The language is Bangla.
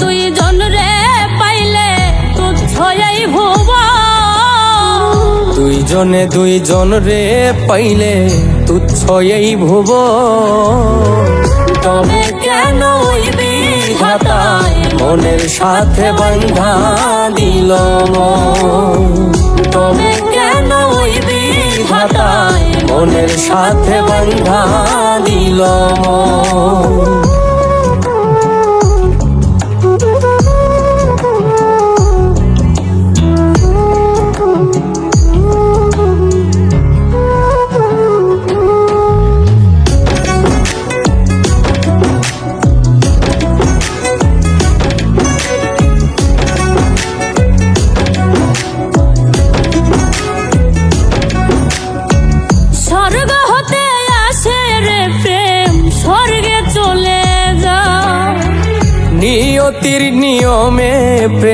দুইজনে রে পাইলে তুচ্ছ এই ভুব দুইজনে দুইজন রে পাইলে তুচ্ছ এই ভুব তবে কেন বিধাতায় মনের সাথে বন্ধা দিল। তবে কেন বিধাতায় মনের সাথে বন্ধা দিল নিয়তির নিয়মে প্রেম